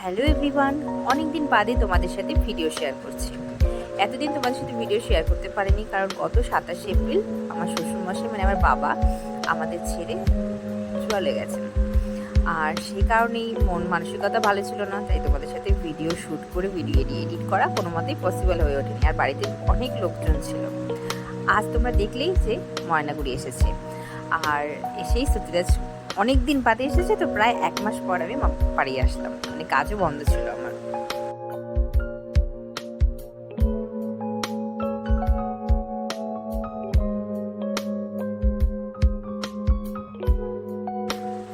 Hello everyone, অনেকদিন বাদে তোমাদের সাথে ভিডিও শেয়ার করছি। এতদিন তোমাদের সাথে ভিডিও শেয়ার করতে পারিনি কারণ গত সাতাশে এপ্রিল আমার শ্বশুরমশাই মানে আমার বাবা, আমাদের ছেড়ে চলে গেছেন। আর সেই কারণেই মন মানসিকতা ভালো ছিল না, তাই তোমাদের সাথে ভিডিও শ্যুট করে ভিডিও এডিট করা কোনো মতেই পসিবল হয়ে ওঠেনি। আর বাড়িতে অনেক লোকজন ছিল। আজ তোমরা দেখলেই যে ময়নাগুড়ি এসেছে। আর এসেই সত্যিরাজ অনেক দিন বাদে এসেছে, তো প্রায় এক মাস পর আমি বাড়ি আসলাম। মানে কাজও বন্ধ ছিল আমার।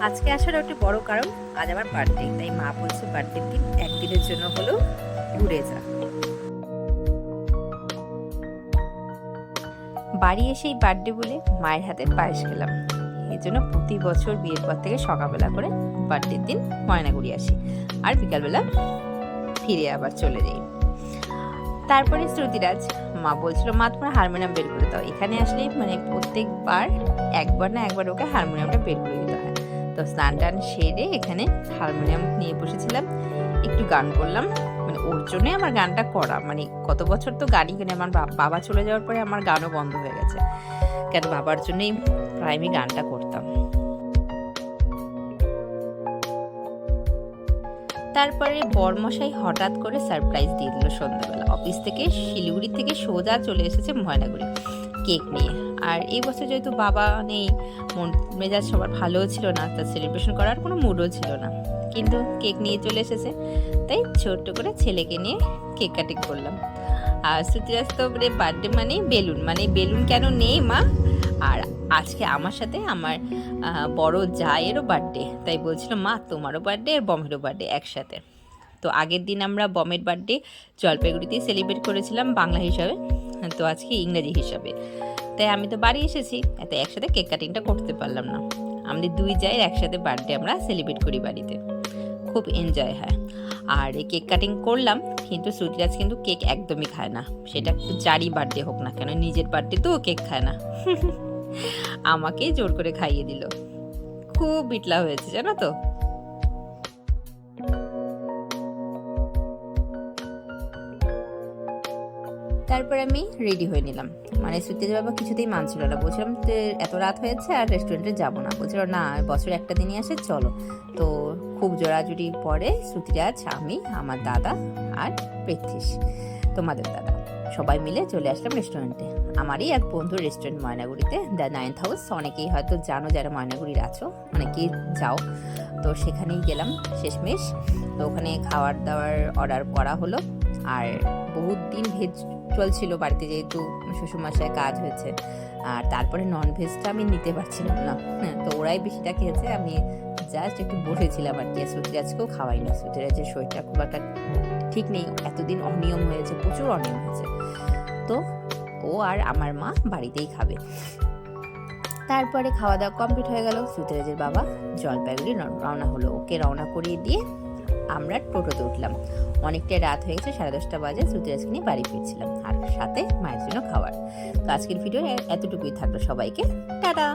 আজকে আসার একটি বড় কারণ, আজ আমার বার্থডে তাই মা বলছে বার্থডের দিন একদিনের জন্য হলেও ঘুরে যা। বাড়ি এসেই বার্থডে বলে মায়ের হাতে পায়েস খেলাম। জন্য প্রতি বছর বিয়ের পর থেকে সকালবেলা করে বার্থডের দিন ময়নাগুড়ি আসি। আর বিকালবেলা ফিরে আবার চলে যাই। তারপরে শ্রুতিরাজ মা বলছিল, মা, তোমার হারমোনিয়াম বের করে দাও। এখানে আসলেই মানে প্রত্যেকবার একবার না একবার ওকে হারমোনিয়ামটা বের করে দিতে হয়। তো স্নান টান সেরে এখানে হারমোনিয়াম নিয়ে বসেছিলাম। একটু গান করলাম। মানে ওর জন্যই আমার গানটা করা। মানে কত বছর তো গানই কিনে আমার বাবা চলে যাওয়ার পরে আমার গানও বন্ধ হয়ে গেছে। কেন বাবার জন্যই প্রায় আমি গানটা করতাম। তারপরে বরমশাই হঠাৎ করে সারপ্রাইজ দিয়ে দিল সন্ধ্যাবেলা। অফিস থেকে শিলিগুড়ি থেকে সোজা চলে এসেছে ময়নাগুড়ি কেক নিয়ে। আর এই বছর যেহেতু বাবা নেই, মন, মেজাজ সবার ভালোও ছিল না, তার সেলিব্রেশন করার কোনো মুডও ছিল না। কিন্তু কেক নিয়ে চলে এসেছে। তাই ছোট্ট করে ছেলেকে নিয়ে কেক কাটিং করলাম। আর শ্রুতিরাজ তো বার্থডে মানে বেলুন। মানে বেলুন কেন নেই মা? আর আজকে আমার সাথে আমার বড় জায়েরও বার্থডে তাই বলছিল, মা, তোমারও বার্থডে আর বমেরও বার্থডে একসাথে। তো আগের দিন আমরা বমের বার্থডে জলপাইগুড়িতেই সেলিব্রেট করেছিলাম বাংলা হিসাবে, তো আজকে ইংরেজি হিসাবে। তাই আমি তো বাড়ি এসেছি, এত একসাথে কেক কাটিংটা করতে পারলাম না। আমাদের দুই জায়ের একসাথে বার্থডে আমরা সেলিব্রেট করি বাড়িতে। খুব এনজয় হয়। আর এই কেক কাটিং করলাম, কিন্তু শ্রুতিরাজ কিন্তু কেক একদমই খায় না। সেটা যারই বার্থডে হোক না কেন, নিজের বার্থডে তো কেক খায় না। আমাকেই জোর করে খাইয়ে দিল। খুব বিটলা হয়েছে, জানো তো? তারপর আমি রেডি হয়ে নিলাম। মানে শ্রুতিজ বাবা কিছুতেই মানছিল না। বলছিলাম এত রাত হয়েছে আর রেস্টুরেন্টে যাব না। বলছিল, না, বছরে একটা দিনই আসে, চলো। তো খুব জোড়াজুড়ি পরে শ্রুতিরাজ আমি, আমার দাদা আর পৃথ্বীশ তোমাদের দাদা। সবাই মিলে চলে আসলাম রেস্টুরেন্টে। আমারই এক বন্ধুর রেস্টুরেন্ট ময়নাগুড়িতে। দ্য নাইন্থ হাউস অনেকেই হয়তো জানো যারা ময়নাগুড়ির আছো, অনেকেই যাও। তো সেখানেই গেলাম শেষমেশ। তো ওখানে খাবার দাওয়ার অর্ডার করা হলো। আর বহুত দিন ভেজ চলছিল বাড়িতে যেহেতু শ্বশুরমশায় কাজ হয়েছে। আর তারপরে নন ভেজটা আমি নিতে পারছিলাম না। হ্যাঁ তো ওরাই বেশিটা খেয়েছে, আমি জাস্ট একটু বসেছিলাম আর কি খাওয়াই না। শ্রুতিরাজের শরীরটা খুব একটা ঠিক নেই, এতদিন অনিয়ম হয়েছে, প্রচুর অনিয়ম হয়েছে। তো ও আর আমার মা বাড়িতেই খাবে। তারপরে খাওয়া দাওয়া কমপ্লিট হয়ে গেল শ্রুতিরাজের বাবা জলপাইগুড়ি রওনা হলো। ওকে রওনা করিয়ে দিয়ে আমরা টোটোতে উঠলাম। অনেকটাই রাত হয়ে গেছে, সাড়ে দশটা বাজে শ্রুতিরাজকে নিয়ে বাড়ি ফিরছিলাম, আর সাথে মায়ের জন্য খাবার। তো আজকের ভিডিও এতটুকুই থাকল সবাইকে। টাটা!